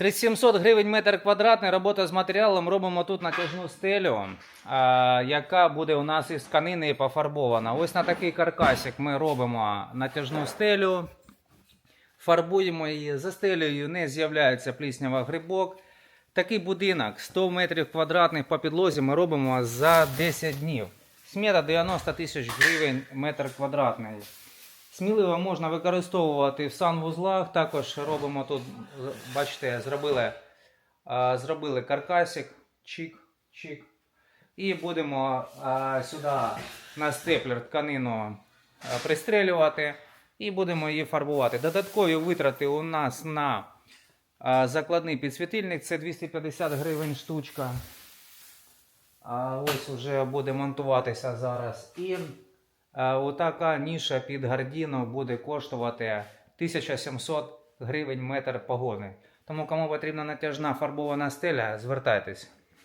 3700 гривень метр квадратний. Робота з матеріалом. Робимо тут натяжну стелю, яка буде у нас із тканини пофарбована. Ось на такий каркасик ми робимо натяжну стелю. Фарбуємо її, за стелею не з'являється пліснява грибок. Такий будинок 100 метрів квадратних по підлозі ми робимо за 10 днів. Смета 90 тисяч гривень метр квадратний. Сміливо можна використовувати в санвузлах. Також робимо тут, бачите, зробили, зробили каркасик, чик, чик. І будемо сюди на степлер тканину пристрелювати і будемо її фарбувати. Додаткові витрати у нас на закладний підсвітильник це 250 гривень штучка. А ось вже буде монтуватися зараз. І отака ніша під гардіну буде коштувати 1700 гривень метр погони. Тому кому потрібна натяжна фарбована стеля, звертайтесь.